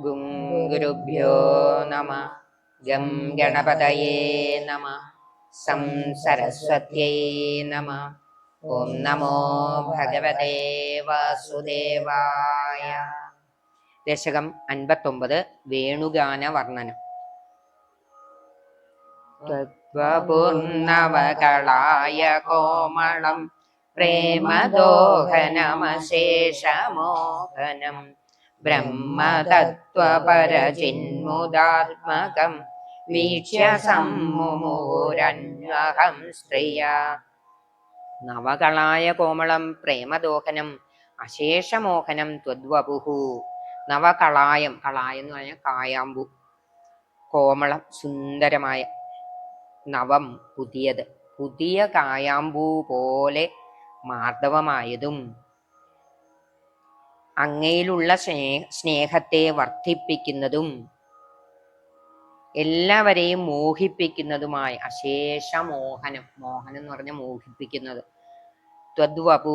ഗും ഗുരുഭ്യോ നമ. ഗം ഗണപതയേ നമ. സം സരസ്വത്യൈ നമ. ഓം നമോ ഭഗവതേ വാസുദേവായ. ദശകം അൻപത്തൊമ്പത് വേണുഗാന വർണനം തത്വപൂർണവകളായ കോമളം പ്രേമദോഹനമശേഷമോഹനം. ബ്രഹ്മതത്വപരചിന്മുദാത്മകം വീക്ഷ്യ സമ്മുമോരന്വഹം സ്ത്രീയ. നവകളായ കോമളം പ്രേമദോഹനം അശേഷമോഹനം ത്വദ്വപുഹു. നവകളായം കളായം എന്ന് പറഞ്ഞാൽ കായാമ്പു. കോമളം സുന്ദരമായ നവം പുതിയത്. പുതിയ കായാമ്പൂ പോലെ മാർദ്ദവമായതും അങ്ങയിലുള്ള സ്നേ സ്നേഹത്തെ വർദ്ധിപ്പിക്കുന്നതും എല്ലാവരെയും മോഹിപ്പിക്കുന്നതുമായ അശേഷ മോഹനം മോഹനം എന്ന് പറഞ്ഞാൽ മോഹിപ്പിക്കുന്നത്. ത്വദ്വപു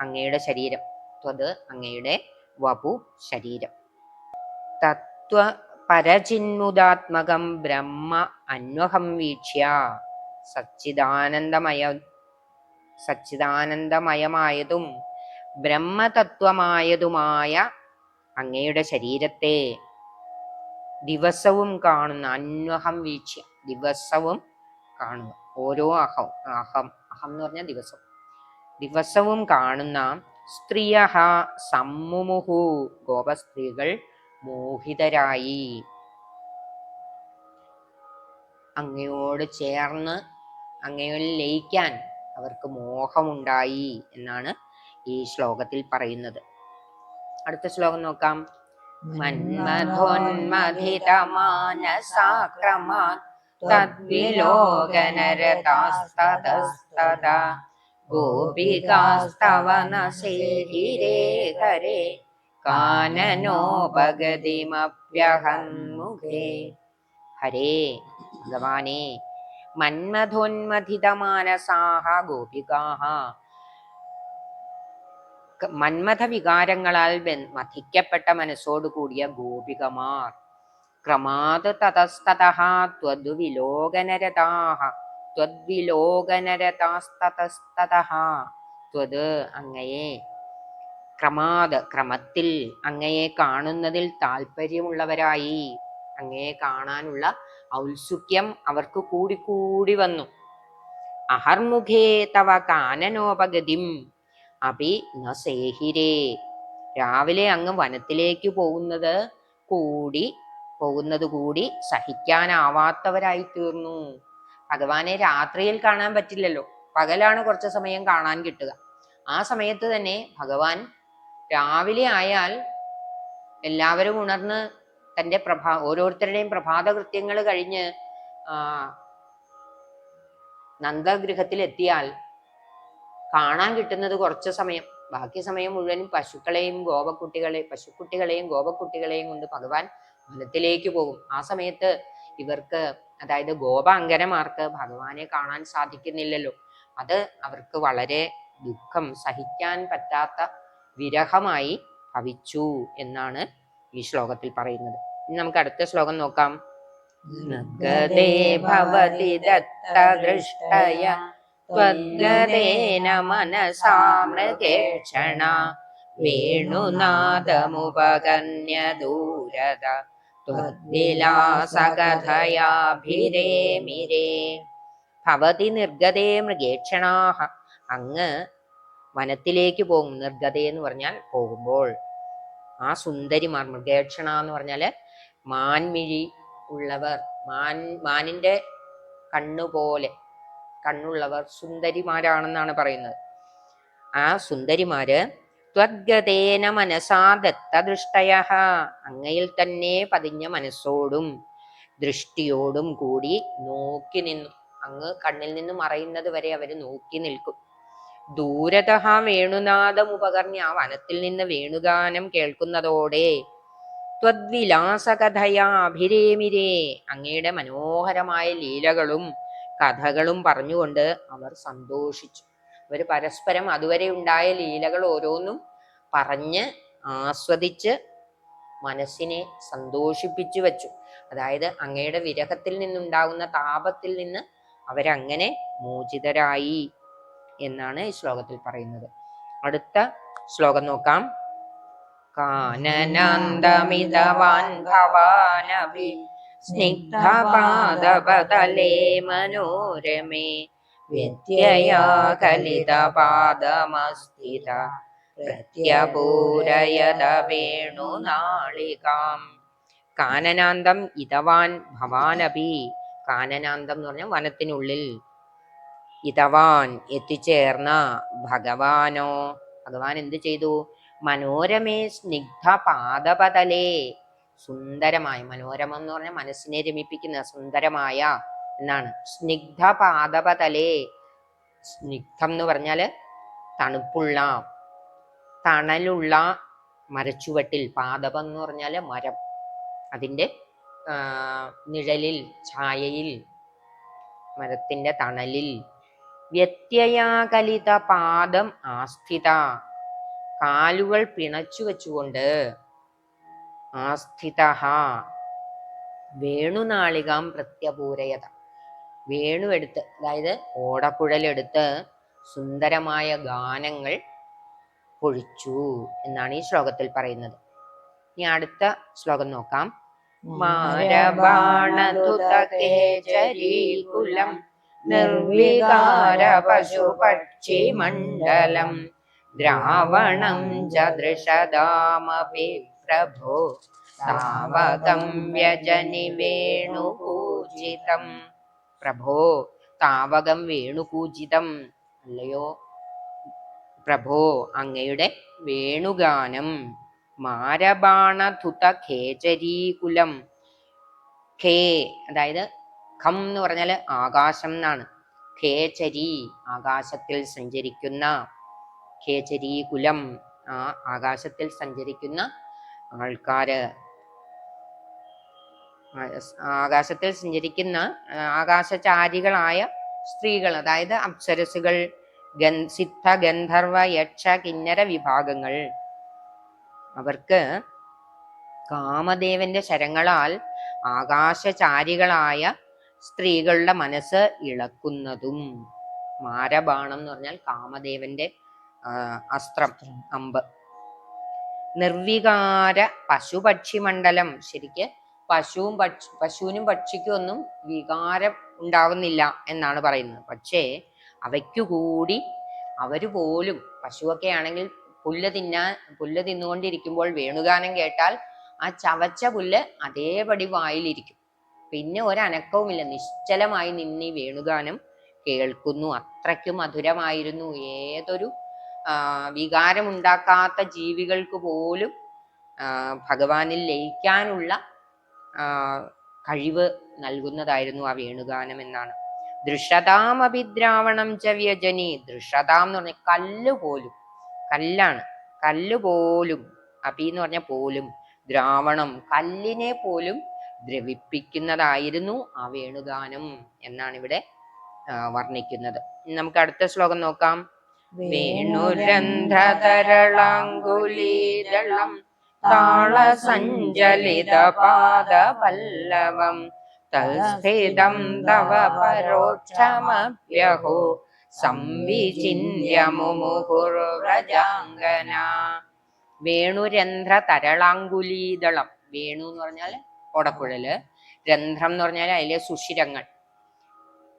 അങ്ങയുടെ ശരീരം. ത്വത് അങ്ങയുടെ വപു ശരീരം. തത്വ പരചിന്മുദാത്മകം ബ്രഹ്മ അന്വഹം വീക്ഷ്യ സച്ചിദാനന്ദമയ സച്ചിദാനന്ദമയമായതും ബ്രഹ്മതത്വമായതുമായ അങ്ങയുടെ ശരീരത്തെ ദിവസവും കാണുന്ന അന്വഹം വീക്ഷ്യ ദിവസവും കാണുന്നു ഓരോ അഹം അഹം അഹം എന്ന് പറഞ്ഞാൽ ദിവസം. ദിവസവും കാണുന്ന സ്ത്രീയ സമ്മുമുഹു ഗോപസ്ത്രീകൾ മോഹിതരായി. അങ്ങയോട് ചേർന്ന് അങ്ങയോട് ലയിക്കാൻ അവർക്ക് മോഹമുണ്ടായി എന്നാണ് ഈ ശ്ലോകത്തിൽ പറയുന്നത്. അടുത്ത ശ്ലോകം നോക്കാം. സേഹിരേ ഹരേ. കാനനോപഗതിമപ്യഹന്മുഖേ ഹരേ ഗോപികാഹ. മന്മഥ വികാരങ്ങളാൽ മഥിക്കപ്പെട്ട മനസ്സോടുകൂടിയ ഗോപികമാർ. ക്രമാത് തതസ്തതഃ ത്വദ്വിലോകനരതാഹ ത്വദ്വിലോകനരതാസ്തതസ്തതഃ ത്വത് അങ്ങയെ. ക്രമാത് ക്രമത്തിൽ അങ്ങയെ കാണുന്നതിൽ താല്പര്യമുള്ളവരായി അങ്ങയെ കാണാനുള്ള ഔത്സുക്യം അവർക്ക് കൂടിക്കൂടി കൂടി വന്നു. അഹർമുഖേ തവ കാനനോപഗതിം അപി ന സേഹിരേ രാവിലെ അങ്ങ് വനത്തിലേക്ക് പോകുന്നത് കൂടി പോകുന്നത് കൂടി സഹിക്കാനാവാത്തവരായി തീർന്നു. ഭഗവാനെ രാത്രിയിൽ കാണാൻ പറ്റില്ലല്ലോ. പകലാണ് കുറച്ച് സമയം കാണാൻ കിട്ടുക. ആ സമയത്ത് തന്നെ ഭഗവാൻ രാവിലെ ആയാൽ എല്ലാവരും ഉണർന്ന് തന്റെ പ്രഭാ ഓരോരുത്തരുടെയും പ്രഭാത കൃത്യങ്ങൾ കഴിഞ്ഞ് നന്ദഗൃഹത്തിൽ എത്തിയാൽ കാണാൻ കിട്ടുന്നത് കുറച്ച് സമയം. ബാക്കി സമയം മുഴുവനും പശുക്കളെയും ഗോപക്കുട്ടികളെ പശുക്കുട്ടികളെയും ഗോപക്കുട്ടികളെയും കൊണ്ട് ഭഗവാൻ വനത്തിലേക്ക് പോകും. ആ സമയത്ത് ഇവർക്ക് അതായത് ഗോപാങ്കനമാർക്ക് ഭഗവാനെ കാണാൻ സാധിക്കുന്നില്ലല്ലോ. അത് അവർക്ക് വളരെ ദുഃഖം സഹിക്കാൻ പറ്റാത്ത വിരഹമായി ഭവിച്ചു എന്നാണ് ഈ ശ്ലോകത്തിൽ പറയുന്നത്. ഇനി നമുക്ക് അടുത്ത ശ്ലോകം നോക്കാം. ഭവതി मनसा मृगेक्षण वेणुनादमुपगण्य दूरद त्वद्विलासकथयाभिरेमिरे ഭവതി നിർഗതേ മൃഗേക്ഷണാഹ അങ്ങ് വനത്തിലേക്ക് പോകും നിർഗതേ എന്ന് പറഞ്ഞാൽ പോകുമ്പോൾ ആ സുന്ദരിമാർ മൃഗേക്ഷണ എന്ന് പറഞ്ഞാല് മാൻമിഴി ഉള്ളവർ മാൻ മാനിന്റെ കണ്ണുപോലെ കണ്ണുള്ളവർ സുന്ദരിമാരാണെന്നാണ് പറയുന്നത്. ആ സുന്ദരിമാര് ത്വദ്ഗതേന മനസാ ദത്തദൃഷ്ടയ അങ്ങയിൽ തന്നെ പതിഞ്ഞ മനസ്സോടും ദൃഷ്ടിയോടും കൂടി നോക്കി നിന്നു. അങ്ങ് കണ്ണിൽ നിന്ന് മറയുന്നത് വരെ അവർ നോക്കി നിൽക്കും. ദൂരതഹ വേണുനാദം ഉപകർണി ആ വനത്തിൽ നിന്ന് വേണുഗാനം കേൾക്കുന്നതോടെ ത്വദ്വിലാസകഥയാ അഭിരേമിരേ അങ്ങയുടെ മനോഹരമായ ലീലകളും കഥകളും പറഞ്ഞുകൊണ്ട് അവർ സന്തോഷിച്ചു. അവർ പരസ്പരം അതുവരെ ഉണ്ടായ ലീലകൾ ഓരോന്നും പറഞ്ഞ് ആസ്വദിച്ച് മനസ്സിനെ സന്തോഷിപ്പിച്ചു വച്ചു. അതായത് അങ്ങയുടെ വിരഹത്തിൽ നിന്നുണ്ടാകുന്ന താപത്തിൽ നിന്ന് അവരങ്ങനെ മോചിതരായി എന്നാണ് ഈ ശ്ലോകത്തിൽ പറയുന്നത്. അടുത്ത ശ്ലോകം നോക്കാം. കാനനാന്തമിതവാൻ മനോരമേ. വ്യത്യയാ കലിതപാദമസ്ഥിത പ്രത്യപൂരയത വേണുനാളികാം കാനനാന്തം ഇതവാൻ ഭവാനപി. കാനനാന്തം എന്ന് പറഞ്ഞാൽ വനത്തിനുള്ളിൽ ഇതവാൻ എത്തിച്ചേർന്ന ഭഗവാനോ. ഭഗവാൻ എന്ത് ചെയ്തു? മനോരമേ സ്നിഗ്ധ പാദപതലേ സുന്ദരമായ മനോരമം എന്ന് പറഞ്ഞാൽ മനസ്സിനെ രമിപ്പിക്കുന്ന സുന്ദരമായ എന്നാണ്. സ്നിഗ്ധ പാദപതലേ. സ്നിഗ്ധം എന്ന് പറഞ്ഞാൽ തണുപ്പുള്ള തണലുള്ള മരച്ചുവട്ടിൽ. പാദപം എന്ന് പറഞ്ഞാൽ മരം. അതിന്റെ നിഴലിൽ ഛായയിൽ മരത്തിന്റെ തണലിൽ. വ്യത്യയാകലിത പാദം ആസ്ഥിത. കാലുകൾ പിണച്ചു വെച്ചുകൊണ്ട് ആസ്ഥിത വേണുനാളികാം പ്രത്യപൂരയത. വേണുവെടുത്ത് അതായത് ഓടക്കുഴലെടുത്ത് സുന്ദരമായ ഗാനങ്ങൾ പൊഴിച്ചു എന്നാണ് ഈ ശ്ലോകത്തിൽ പറയുന്നത്. ഇനി അടുത്ത ശ്ലോകം നോക്കാം. മാരബാണതുതകേചരീകുലം നിർവികാര പശുപക്ഷി മണ്ഡലം ദ്രാവണം ചദൃശദാമപി താവകം വ്യജനി വേണുപൂജിതം പ്രഭോ താവകം വേണുപൂജിതം അല്ലയോ? പ്രഭോ അങ്ങയുടെ വേണുഗാനം. മാരബാണധുത ഖേചരീകുലം ഖേ അതായത് ഖം എന്ന് പറഞ്ഞാൽ ആകാശം എന്നാണ്. ഖേചരി ആകാശത്തിൽ സഞ്ചരിക്കുന്ന ഖേചരീകുലം ആ ആകാശത്തിൽ സഞ്ചരിക്കുന്ന ആൾക്കാര് ആകാശത്തിൽ സഞ്ചരിക്കുന്ന ആകാശചാരികളായ സ്ത്രീകൾ അതായത് അപ്സരസുകൾ സിദ്ധ ഗന്ധർവ യക്ഷ കിന്നര വിഭാഗങ്ങൾ. അവർക്ക് കാമദേവന്റെ ശരങ്ങളാൽ ആകാശചാരികളായ സ്ത്രീകളുടെ മനസ്സ് ഇളക്കുന്നതും. മാരബാണം എന്ന് പറഞ്ഞാൽ കാമദേവന്റെ അസ്ത്രം അമ്പ്. നിർവികാര പശുപക്ഷി മണ്ഡലം. ശരിക്ക് പശുവും പക്ഷി പശുവിനും പക്ഷിക്കും ഒന്നും വികാരം ഉണ്ടാവുന്നില്ല എന്നാണ് പറയുന്നത്. പക്ഷേ അവയ്ക്കു കൂടി അവർ പോലും പശുവൊക്കെ ആണെങ്കിൽ പുല്ല് തിന്നാൻ പുല്ല് തിന്നുകൊണ്ടിരിക്കുമ്പോൾ വേണുഗാനം കേട്ടാൽ ആ ചവച്ച പുല്ല് അതേപടി വായിലിരിക്കും. പിന്നെ ഒരനക്കവുമില്ല. നിശ്ചലമായി നിന്നീ വേണുഗാനം കേൾക്കുന്നു. അത്രയ്ക്ക് മധുരമായിരുന്നു. ഏതൊരു വികാരമുണ്ടാക്കാത്ത ജീവികൾക്ക് പോലും ഭഗവാനിൽ ലയിക്കാനുള്ള കഴിവ് നൽകുന്നതായിരുന്നു ആ വേണുഗാനം എന്നാണ്. ദൃഷതാമഭിദ്രാവണം ച വ്യജനി. ദൃഷതാം എന്ന് പറഞ്ഞ കല്ല് പോലും കല്ലാണ് കല്ല് പോലും അപി എന്ന് പറഞ്ഞ പോലും ദ്രാവണം കല്ലിനെ പോലും ദ്രവിപ്പിക്കുന്നതായിരുന്നു ആ വേണുഗാനം എന്നാണ് ഇവിടെ വർണിക്കുന്നത്. നമുക്ക് അടുത്ത ശ്ലോകം നോക്കാം. വേണുരന്ധ്രതരളാങ്കുലീരളം താളസഞ്ചലിത പാദപല്ലവം തൽസ്ഥിതം തവ പരോക്ഷമപ്യഹോ സംവിചിന്യ മുമുഹുർവ്രജാംഗന വേണുരന്ധ്ര തരളാങ്കുലീതളം വേണു എന്ന് പറഞ്ഞാൽ ഓടക്കുഴൽ രന്ധ്രം എന്ന് പറഞ്ഞാൽ അതിലെ സുഷിരങ്ങൾ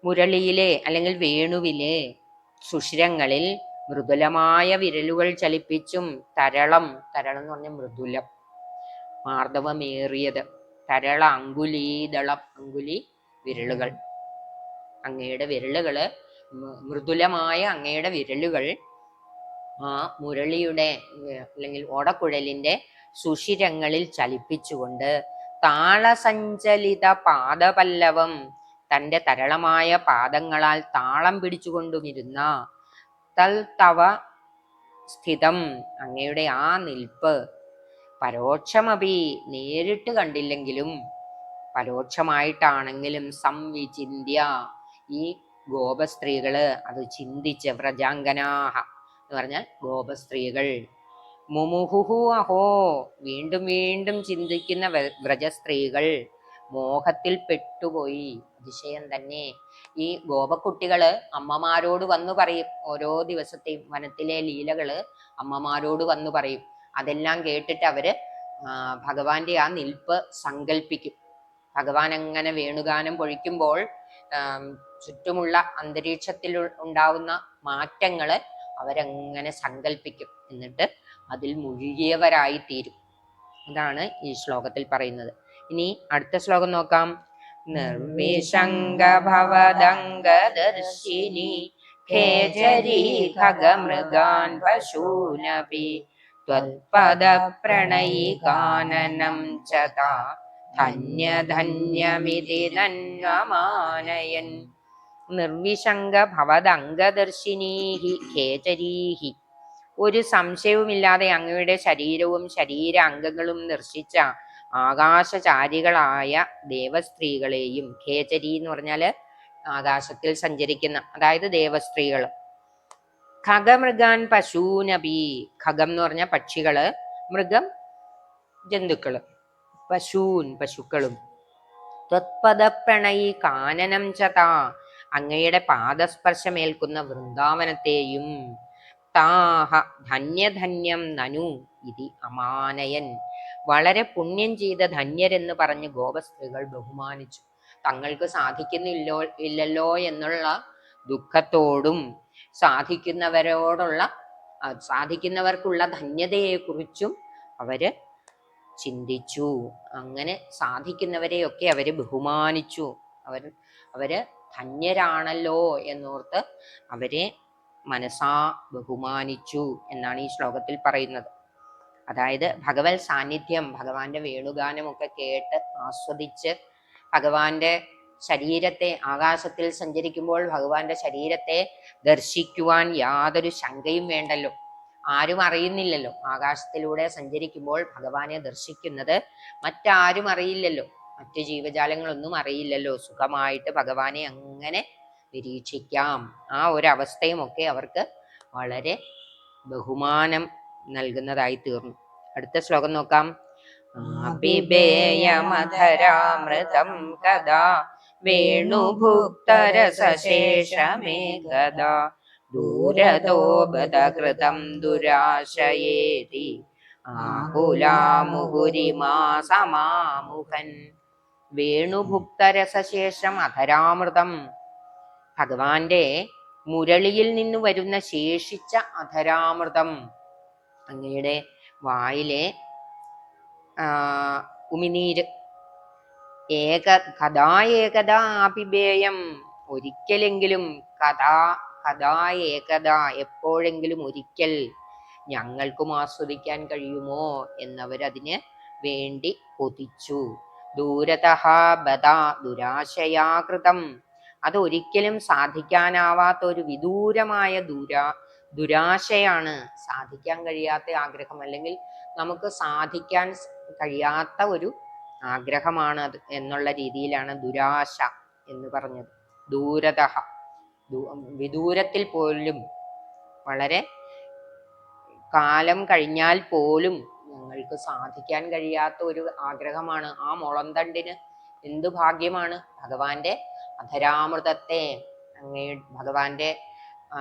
മുരളിയിലെ അല്ലെങ്കിൽ വേണുവിലെ സുഷിരങ്ങളിൽ മൃദുലമായ വിരലുകൾ ചലിപ്പിച്ചും തരളം തരളം എന്ന് പറഞ്ഞ മൃദുലം മാർദ്ദവമേറിയത് തരള അങ്കുലീതളം അങ്കുലി വിരലുകൾ. അങ്ങയുടെ വിരലുകൾ മൃദുലമായ അങ്ങയുടെ വിരലുകൾ ആ മുരളിയുടെ അല്ലെങ്കിൽ ഓടക്കുഴലിന്റെ സുഷിരങ്ങളിൽ ചലിപ്പിച്ചുകൊണ്ട് താളസഞ്ചലിത പാദപല്ലവം തന്റെ തരളമായ പാദങ്ങളാൽ താളം പിടിച്ചുകൊണ്ടുമിരുന്ന തൽ തവ സ്ഥിതം അങ്ങയുടെ ആ നിൽപ്പ് പരോക്ഷമപി നേരിട്ട് കണ്ടില്ലെങ്കിലും പരോക്ഷമായിട്ടാണെങ്കിലും സംവിചിന്യ ഈ ഗോപസ്ത്രീകൾ അത് ചിന്തിച്ച് വ്രജാംഗനാഹ എന്ന് പറഞ്ഞാൽ ഗോപസ്ത്രീകൾ. മുമുഹുഹു അഹോ വീണ്ടും വീണ്ടും ചിന്തിക്കുന്ന വ്രജസ്ത്രീകൾ മോഹത്തിൽ പെട്ടുപോയി. അതിശയം തന്നെ. ഈ ഗോപക്കുട്ടികൾ അമ്മമാരോട് വന്നു പറയും. ഓരോ ദിവസത്തെയും വനത്തിലെ ലീലകൾ അമ്മമാരോട് വന്നു പറയും. അതെല്ലാം കേട്ടിട്ട് അവർ ഭഗവാന്റെ ആ നിൽപ്പ് സങ്കല്പിക്കും ഭഗവാൻ അങ്ങനെ വേണുഗാനം പൊഴിക്കുമ്പോൾ ചുറ്റുമുള്ള അന്തരീക്ഷത്തിൽ ഉണ്ടാവുന്ന മാറ്റങ്ങൾ അവരങ്ങനെ സങ്കല്പിക്കും എന്നിട്ട് അതിൽ മുഴുകിയവരായി തീരും ഇതാണ് ഈ ശ്ലോകത്തിൽ പറയുന്നത്. ഇനി അടുത്ത ശ്ലോകം നോക്കാം. നിർവിശങ്ക ഭവദംഗദർശിനി ഖേജരീ ഖഗമൃഗാൻ പശൂനപി त्वत्पदप्रणयिकाननं च ता ധന്യധന്യമിതി നന്വമാനയൻ നിർവിശങ്ക ഭവദംഗദർശിനീഹി ഖേചരീഹി ഒരു സംശയവുമില്ലാതെ അങ്ങയുടെ ശരീരവും ശരീര അംഗങ്ങളും ദർശിച്ച ആകാശചാരികളായ ദേവസ്ത്രീകളെയും ഖേചരി എന്ന് പറഞ്ഞാൽ ആകാശത്തിൽ സഞ്ചരിക്കുന്ന അതായത് ദേവസ്ത്രീകൾ ഖഗമൃഗാൻ പശൂനബി ഖഗം എന്ന് പറഞ്ഞ പക്ഷികൾ മൃഗം ജന്തുക്കൾ പശൂൻ പശുക്കളും. ത്വത്പദപ്രണയി കാനനം ചതാ അങ്ങയുടെ പാദസ്പർശമേൽക്കുന്ന വൃന്ദാവനത്തെയും താഹ ധന്യധന്യം നനു ഇതി അമാനയൻ. വളരെ പുണ്യം ചെയ്ത ധന്യരെന്ന് പറഞ്ഞ് ഗോപസ്ത്രീകൾ ബഹുമാനിച്ചു. തങ്ങൾക്ക് സാധിക്കുന്നില്ലോ ഇല്ലല്ലോ എന്നുള്ള ദുഃഖത്തോടും സാധിക്കുന്നവരോടുള്ള സാധിക്കുന്നവർക്കുള്ള ധന്യതയെക്കുറിച്ചും അവർ ചിന്തിച്ചു. അങ്ങനെ സാധിക്കുന്നവരെയൊക്കെ അവർ ബഹുമാനിച്ചു. അവർ അവർ ധന്യരാണല്ലോ എന്നോർത്ത് അവരെ മനസാ ബഹുമാനിച്ചു എന്നാണ് ഈ ശ്ലോകത്തിൽ പറയുന്നത്. അതായത് ഭഗവത് സാന്നിധ്യം ഭഗവാന്റെ വേണുഗാനമൊക്കെ കേട്ട് ആസ്വദിച്ച് ഭഗവാന്റെ ശരീരത്തെ ആകാശത്തിൽ സഞ്ചരിക്കുമ്പോൾ ഭഗവാന്റെ ശരീരത്തെ ദർശിക്കുവാൻ യാതൊരു ശങ്കയും വേണ്ടല്ലോ. ആരും അറിയുന്നില്ലല്ലോ. ആകാശത്തിലൂടെ സഞ്ചരിക്കുമ്പോൾ ഭഗവാനെ ദർശിക്കുന്നത് മറ്റാരും അറിയില്ലല്ലോ. മറ്റു ജീവജാലങ്ങളൊന്നും അറിയില്ലല്ലോ. സുഖമായിട്ട് ഭഗവാനെ അങ്ങനെ നിരീക്ഷിക്കാം. ആ ഒരു അവസ്ഥയും ഒക്കെ അവർക്ക് വളരെ ബഹുമാനം നൽകുന്നതായി തീർന്നു. അടുത്ത ശ്ലോകം നോക്കാം. പിബേയമധരാമൃതം കഥാ വേണുഭുക്തരസശേഷമേ കഥാ ദൂരതോപതകൃതം ദുരാശയേതി ആകുലാമുഹുരിമാ സമാമുഖൻ വേണുഭുക്തരസശേഷം അധരാമൃതം ഭഗവാന്റെ മുരളിയിൽ നിന്ന് വരുന്ന ശേഷിച്ച അധരാമൃതം. അങ്ങയുടെ വായിലെ ആ, ഉമിനീര്. ഏക കഥാ ഏകതാ അപിബേയം ഒരിക്കലെങ്കിലും കഥാ കഥാ ഏകത എപ്പോഴെങ്കിലും ഒരിക്കൽ ഞങ്ങൾക്കും ആസ്വദിക്കാൻ കഴിയുമോ എന്നവരതിന് വേണ്ടി കൊതിച്ചു. ദൂരതഃ ബദ ദുരാശയാകൃതം. അതൊരിക്കലും സാധിക്കാനാവാത്ത ഒരു വിദൂരമായ ദുരാ ദുരാശയാണ് സാധിക്കാൻ കഴിയാത്ത ആഗ്രഹം. അല്ലെങ്കിൽ നമുക്ക് സാധിക്കാൻ കഴിയാത്ത ഒരു ആഗ്രഹമാണ് അത് എന്നുള്ള രീതിയിലാണ് ദുരാശ എന്ന് പറഞ്ഞത്. ദൂരത വിദൂരത്തിൽ പോലും വളരെ കാലം കഴിഞ്ഞാൽ പോലും ഞങ്ങൾക്ക് സാധിക്കാൻ കഴിയാത്ത ഒരു ആഗ്രഹമാണ്. ആ മുളന്തണ്ടിന് എന്തു ഭാഗ്യമാണ് ഭഗവാന്റെ അധരാമൃതത്തെ അങ്ങേ ഭഗവാന്റെ ആ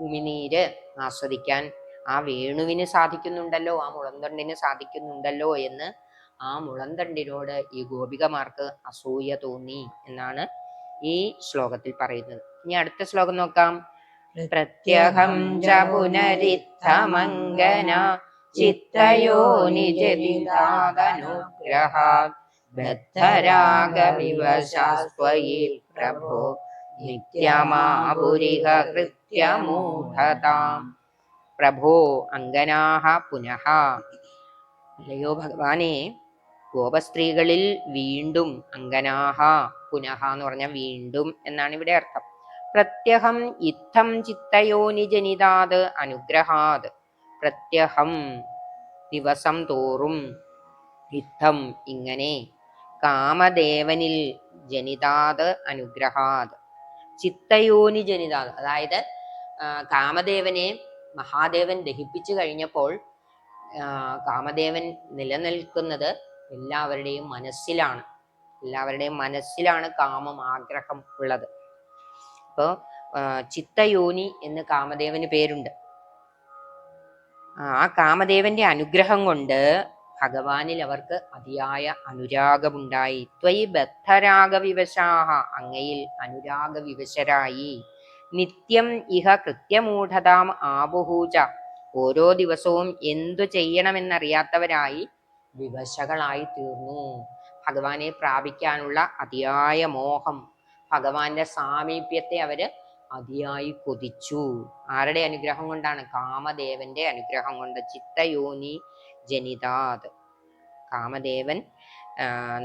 ഉമിനീര് ആസ്വദിക്കാൻ ആ വേണുവിന് സാധിക്കുന്നുണ്ടല്ലോ ആ മുളന്തണ്ടിന് സാധിക്കുന്നുണ്ടല്ലോ എന്ന് ആ മുളന്തണ്ടിനോട് ഈ ഗോപികമാർക്ക് അസൂയ തോന്നി എന്നാണ് ഈ ശ്ലോകത്തിൽ പറയുന്നത്. ഇനി അടുത്ത ശ്ലോകം നോക്കാം. പ്രത്യഹം ച പുനരിത്തമംഗന ചിത്തയോ നിജദിതാദനുഗ്രഹാത് ബദ്ധരാഗമിവ ശാസ്വയി പ്രഭോ നിത്യമാപുരിഹ കൃത്യമൂഢതാം. പ്രഭോ അങ്കനാഹ പുനഃ. അല്ലയോ ഭഗവാനെ ഗോപസ്ത്രീകളിൽ വീണ്ടും അങ്കനാഹ പുനഃ എന്ന് പറഞ്ഞാൽ വീണ്ടും എന്നാണ് ഇവിടെ അർത്ഥം. പ്രത്യഹം ഇത്തം ചിത്തയോനി ജനിതാത് അനുഗ്രഹാത്. പ്രത്യഹം ദിവസം തോറും ഇത്തം ഇങ്ങനെ കാമദേവനിൽ ജനിതാത് അനുഗ്രഹാത്. ചിത്തയോനി ജനിതാത്. അതായത് കാമദേവനെ മഹാദേവൻ ദഹിപ്പിച്ചു കഴിഞ്ഞപ്പോൾ കാമദേവൻ നിലനിൽക്കുന്നത് എല്ലാവരുടെയും മനസ്സിലാണ്. എല്ലാവരുടെയും മനസ്സിലാണ് കാമം ആഗ്രഹം ഉള്ളത്. അപ്പോൾ ചിത്തയോനി എന്ന് കാമദേവന് പേരുണ്ട്. ആ കാമദേവന്റെ അനുഗ്രഹം കൊണ്ട് ഭഗവാനിൽ അവർക്ക് അതിയായ അനുരാഗമുണ്ടായി. ത്വയി ബദ്ധരാഗവിവശാഹ അങ്ങയിൽ അനുരാഗവിവശരായി. നിത്യം ഇഹ കൃത്യമൂഢതാം ആബുഹൂജ. ഓരോ ദിവസവും എന്തു ചെയ്യണമെന്നറിയാത്തവരായി വിവശകളായി തീർന്നു. ഭഗവാനെ പ്രാപിക്കാനുള്ള അതിയായ മോഹം. ഭഗവാന്റെ സാമീപ്യത്തെ അവർ അതിയായി കൊതിച്ചു. ആരുടെ അനുഗ്രഹം കൊണ്ടാണ്? കാമദേവന്റെ അനുഗ്രഹം കൊണ്ട്. ചിത്തയോനി ജനിതാത്. കാമദേവൻ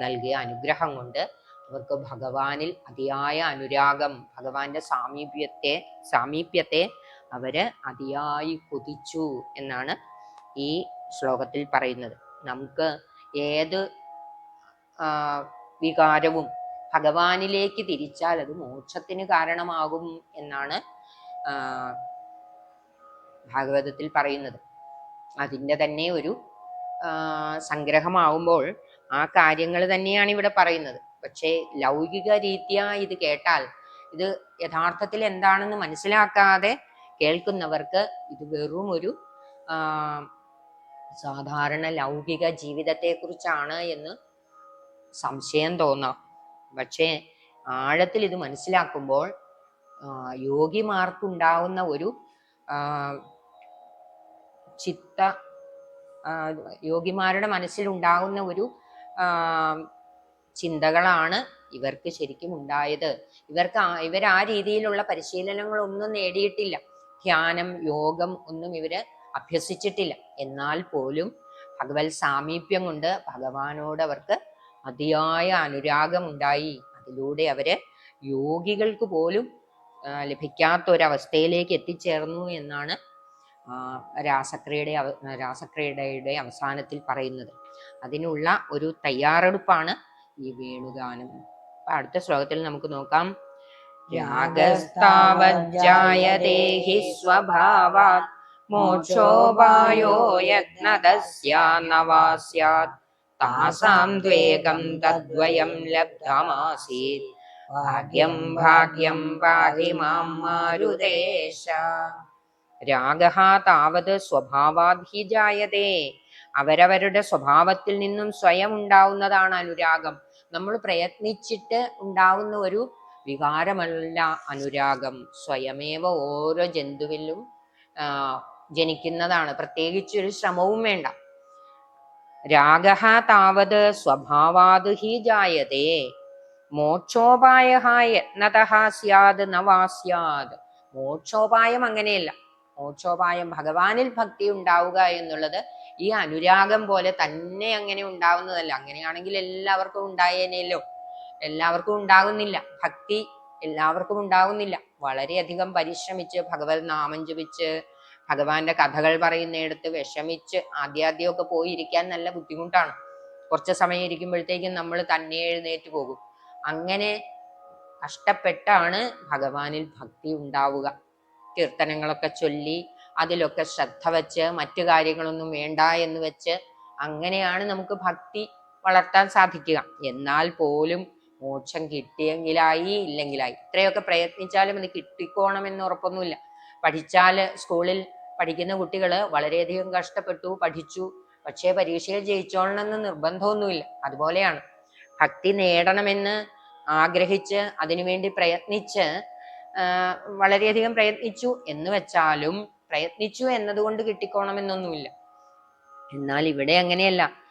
നൽകിയ അനുഗ്രഹം കൊണ്ട് അവർക്ക് ഭഗവാനിൽ അതിയായ അനുരാഗം ഭഗവാന്റെ സാമീപ്യത്തെ സാമീപ്യത്തെ അവർ അതിയായി കൊതിച്ചു എന്നാണ് ഈ ശ്ലോകത്തിൽ പറയുന്നത്. നമുക്ക് ഏത് വികാരവും ഭഗവാനിലേക്ക് തിരിച്ചാൽ അത് മോക്ഷത്തിന് കാരണമാകും എന്നാണ് ഭാഗവതത്തിൽ പറയുന്നത്. അതിന്റെ തന്നെ ഒരു സംഗ്രഹമാവുമ്പോൾ ആ കാര്യങ്ങൾ തന്നെയാണ് ഇവിടെ പറയുന്നത്. പക്ഷേ ലൗകിക രീതിയ ഇത് കേട്ടാൽ ഇത് യഥാർത്ഥത്തിൽ എന്താണെന്ന് മനസ്സിലാക്കാതെ കേൾക്കുന്നവർക്ക് ഇത് വെറും ഒരു സാധാരണ ലൗകിക ജീവിതത്തെക്കുറിച്ചാണ് എന്ന് സംശയം തോന്നാം. പക്ഷേ ആഴത്തിൽ ഇത് മനസ്സിലാക്കുമ്പോൾ യോഗിമാർക്കുണ്ടാവുന്ന ഒരു ചിത്ത യോഗിമാരുടെ മനസ്സിലുണ്ടാകുന്ന ഒരു ചിന്തകളാണ് ഇവർക്ക് ശരിക്കും ഉണ്ടായത്. ഇവർക്ക് ഇവർ ആ രീതിയിലുള്ള പരിശീലനങ്ങളൊന്നും നേടിയിട്ടില്ല. ധ്യാനം യോഗം ഒന്നും ഇവർ അഭ്യസിച്ചിട്ടില്ല. എന്നാൽ പോലും ഭഗവത് സാമീപ്യം കൊണ്ട് ഭഗവാനോട് അവർക്ക് അതിയായ അനുരാഗമുണ്ടായി. അതിലൂടെ അവർ യോഗികൾക്ക് പോലും ലഭിക്കാത്ത ഒരവസ്ഥയിലേക്ക് എത്തിച്ചേർന്നു എന്നാണ് രാസക്രിയയുടെ രാസക്രീഡയുടെ അവസാനത്തിൽ പറയുന്നത്. അതിനുള്ള ഒരു തയ്യാറെടുപ്പാണ് ഈ വേണുഗാനം. അടുത്ത ശ്ലോകത്തിൽ നമുക്ക് നോക്കാം. രാഗസ്താവജ്ജായതേ ഹി സ്വഭാവാത് മോക്ഷോപായോ യത്നദസ്യാന്നവാ സ്യാത് താസാം ദ്വേഗം തദ്വയം ലബ്ധമാസീത്. ഭാഗ്യം ഭാഗ്യം പാഹി മാം മാരുദേശ രാഗഃ താവത് സ്വഭാവാത് ജായതേ അവരവരുടെ സ്വഭാവത്തിൽ നിന്നും സ്വയം ഉണ്ടാവുന്നതാണ് അനുരാഗം. നമ്മൾ പ്രയത്നിച്ചിട്ട് ഉണ്ടാവുന്ന ഒരു വികാരമല്ല അനുരാഗം. സ്വയമേവ ഓരോ ജന്തുവിലും ജനിക്കുന്നതാണ്. പ്രത്യേകിച്ച് ഒരു ശ്രമവും വേണ്ട. രാഗ താവത് സ്വഭാവാത് ഹി ജായതേ മോക്ഷോപായ യത്നത സ്യാത് നവാ മോക്ഷോപായം അങ്ങനെയല്ല. മോക്ഷോപായം ഭഗവാനിൽ ഭക്തി ഉണ്ടാവുക എന്നുള്ളത് ഈ അനുരാഗം പോലെ തന്നെ അങ്ങനെ ഉണ്ടാവുന്നതല്ല. അങ്ങനെയാണെങ്കിൽ എല്ലാവർക്കും ഉണ്ടായേനല്ലോ എല്ലാവർക്കും ഉണ്ടാകുന്നില്ല ഭക്തി എല്ലാവർക്കും ഉണ്ടാകുന്നില്ല വളരെയധികം പരിശ്രമിച്ച് ഭഗവത് നാമം ജപിച്ച് ഭഗവാന്റെ കഥകൾ പറയുന്നിടത്ത് വിഷമിച്ച് ആദ്യാദ്യമൊക്കെ പോയിരിക്കാൻ നല്ല ബുദ്ധിമുട്ടാണ്. കുറച്ച് സമയം ഇരിക്കുമ്പോഴത്തേക്കും നമ്മൾ തന്നെ എഴുന്നേറ്റ് പോകും. അങ്ങനെ കഷ്ടപ്പെട്ടാണ് ഭഗവാനിൽ ഭക്തി ഉണ്ടാവുക. കീർത്തനങ്ങളൊക്കെ ചൊല്ലി അതിലൊക്കെ ശ്രദ്ധ വച്ച് മറ്റു കാര്യങ്ങളൊന്നും വേണ്ട എന്ന് വെച്ച് അങ്ങനെയാണ് നമുക്ക് ഭക്തി വളർത്താൻ സാധിക്കുക. എന്നാൽ പോലും മോക്ഷം കിട്ടിയെങ്കിലായി ഇല്ലെങ്കിലായി. ഇത്രയൊക്കെ പ്രയത്നിച്ചാലും അത് കിട്ടിക്കോണമെന്ന് ഉറപ്പൊന്നുമില്ല. പഠിച്ചാൽ സ്കൂളിൽ പഠിക്കുന്ന കുട്ടികൾ വളരെയധികം കഷ്ടപ്പെട്ടു പഠിച്ചു. പക്ഷേ പരീക്ഷയിൽ ജയിച്ചോളണമെന്ന് നിർബന്ധമൊന്നുമില്ല. അതുപോലെയാണ്. ഭക്തി നേടണമെന്ന് ആഗ്രഹിച്ച് അതിനുവേണ്ടി പ്രയത്നിച്ച് വളരെയധികം പ്രയത്നിച്ചു എന്ന് വെച്ചാലും പ്രയത്നിച്ചു എന്നതുകൊണ്ട് കിട്ടിക്കോണമെന്നൊന്നുമില്ല. എന്നാൽ ഇവിടെ അങ്ങനെയല്ല.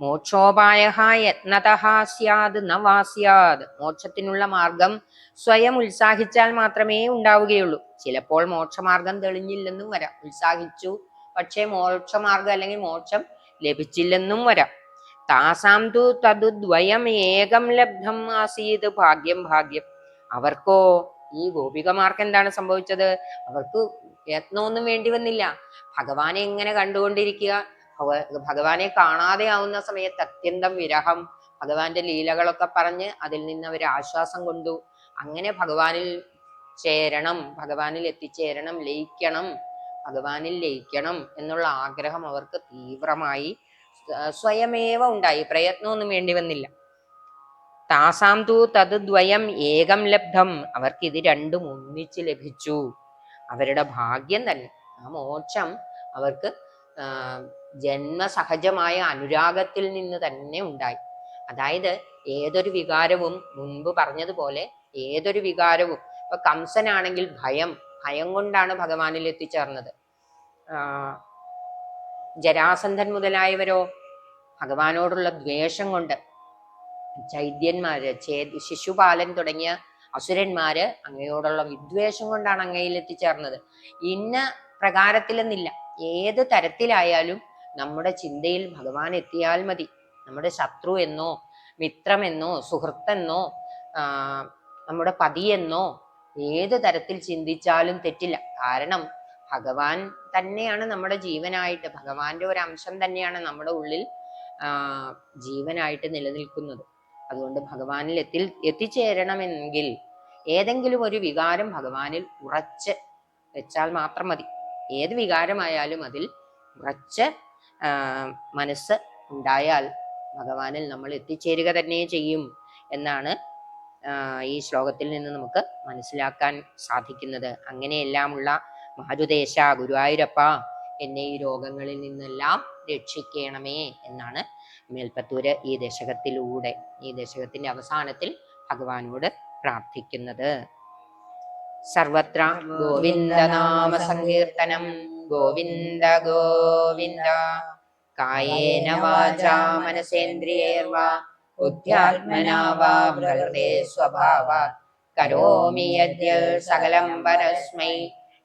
മോക്ഷോപായ യത്നതാസ്യാത് നവാസ്യാത് ന മോക്ഷത്തിനുള്ള മാർഗം സ്വയം ഉത്സാഹിച്ചാൽ മാത്രമേ ഉണ്ടാവുകയുള്ളൂ. ചിലപ്പോൾ മോക്ഷമാർഗം തെളിഞ്ഞില്ലെന്നും വരാം. ഉത്സാഹിച്ചു പക്ഷേ മോക്ഷമാർഗം അല്ലെങ്കിൽ മോക്ഷം ലഭിച്ചില്ലെന്നും വരാം. താസാം തു തതുദ്വയം ഏകം ലബ്ധം ആസീത് ഭാഗ്യം ഭാഗ്യം. അവർക്കോ ഈ ഗോപികമാർക്ക് എന്താണ് സംഭവിച്ചത്? അവർക്ക് യത്നമൊന്നും വേണ്ടി വന്നില്ല. ഭഗവാനെ എങ്ങനെ കണ്ടുകൊണ്ടിരിക്കുക? ഭഗവാനെ കാണാതെ ആവുന്ന സമയത്ത് അത്യന്തം വിരഹം. ഭഗവാന്റെ ലീലകളൊക്കെ പറഞ്ഞ് അതിൽ നിന്ന് അവർ ആശ്വാസം കൊണ്ടു. അങ്ങനെ ഭഗവാനിൽ ചേരണം ഭഗവാനിൽ എത്തിച്ചേരണം ലയിക്കണം ഭഗവാനിൽ ലയിക്കണം എന്നുള്ള ആഗ്രഹം അവർക്ക് തീവ്രമായി സ്വയമേവ ഉണ്ടായി. പ്രയത്നമൊന്നും വേണ്ടി വന്നില്ല. താസാം തു തത് ദ്വയം ഏകം ലബ്ധം. അവർക്ക് ഇത് രണ്ടും ഒന്നിച്ച് ലഭിച്ചു. അവരുടെ ഭാഗ്യം തന്നെ. ആ മോക്ഷം അവർക്ക് ജന്മസഹജമായ അനുരാഗത്തിൽ നിന്ന് തന്നെ ഉണ്ടായി. അതായത് ഏതൊരു വികാരവും മുൻപ് പറഞ്ഞതുപോലെ ഏതൊരു വികാരവും ഇപ്പൊ കംസനാണെങ്കിൽ ഭയം ഭയം കൊണ്ടാണ് ഭഗവാനിൽ എത്തിച്ചേർന്നത്. ജരാസന്ധൻ മുതലായവരോ ഭഗവാനോടുള്ള ദ്വേഷം കൊണ്ട് ചൈദ്യന്മാര് ചേ ശിശുപാലൻ തുടങ്ങിയ അസുരന്മാര് അങ്ങയോടുള്ള വിദ്വേഷം കൊണ്ടാണ് അങ്ങയിൽ എത്തിച്ചേർന്നത് ഇന്ന പ്രകാരത്തിലെന്നില്ല. ഏത് തരത്തിലായാലും നമ്മുടെ ചിന്തയിൽ ഭഗവാൻ എത്തിയാൽ മതി. നമ്മുടെ ശത്രു എന്നോ മിത്രമെന്നോ സുഹൃത്തെന്നോ നമ്മുടെ പതിയെന്നോ ഏത് തരത്തിൽ ചിന്തിച്ചാലും തെറ്റില്ല. കാരണം ഭഗവാൻ തന്നെയാണ് നമ്മുടെ ജീവനായിട്ട് ഭഗവാന്റെ ഒരു അംശം തന്നെയാണ് നമ്മുടെ ഉള്ളിൽ ജീവനായിട്ട് നിലനിൽക്കുന്നത്. അതുകൊണ്ട് ഭഗവാനിൽ എത്തി എത്തിച്ചേരണമെങ്കിൽ ഏതെങ്കിലും ഒരു വികാരം ഭഗവാനിൽ ഉറച്ച് വെച്ചാൽ മാത്രം മതി. ഏത് വികാരമായാലും അതിൽ ഉറച്ച് മനസ്സ് ഉണ്ടായാൽ ഭഗവാനിൽ നമ്മൾ എത്തിച്ചേരുക തന്നെ ചെയ്യും എന്നാണ് ഈ ശ്ലോകത്തിൽ നിന്ന് നമുക്ക് മനസ്സിലാക്കാൻ സാധിക്കുന്നത്. അങ്ങനെയെല്ലാമുള്ള മാരുദേശ ഗുരുവായൂരപ്പ എന്നെ ഈ രോഗങ്ങളിൽ നിന്നെല്ലാം രക്ഷിക്കണമേ എന്നാണ് മേൽപ്പത്തൂര് ഈ ദശകത്തിലൂടെ ഈ ദശകത്തിന്റെ അവസാനത്തിൽ ഭഗവാനോട് പ്രാർത്ഥിക്കുന്നത്. സർവത്ര ഗോവിന്ദനാമ സങ്കീർത്തനം ഗോവിന്ദ ഗോവിന്ദ. കായേന വാചാ മനസേന്ദ്രിയേർവാ. ബുദ്ധ്യാത്മനാ വാ പ്രകൃതേ സ്വഭാവാ. കരോമി യദ്യ സകലം പരസ്മൈ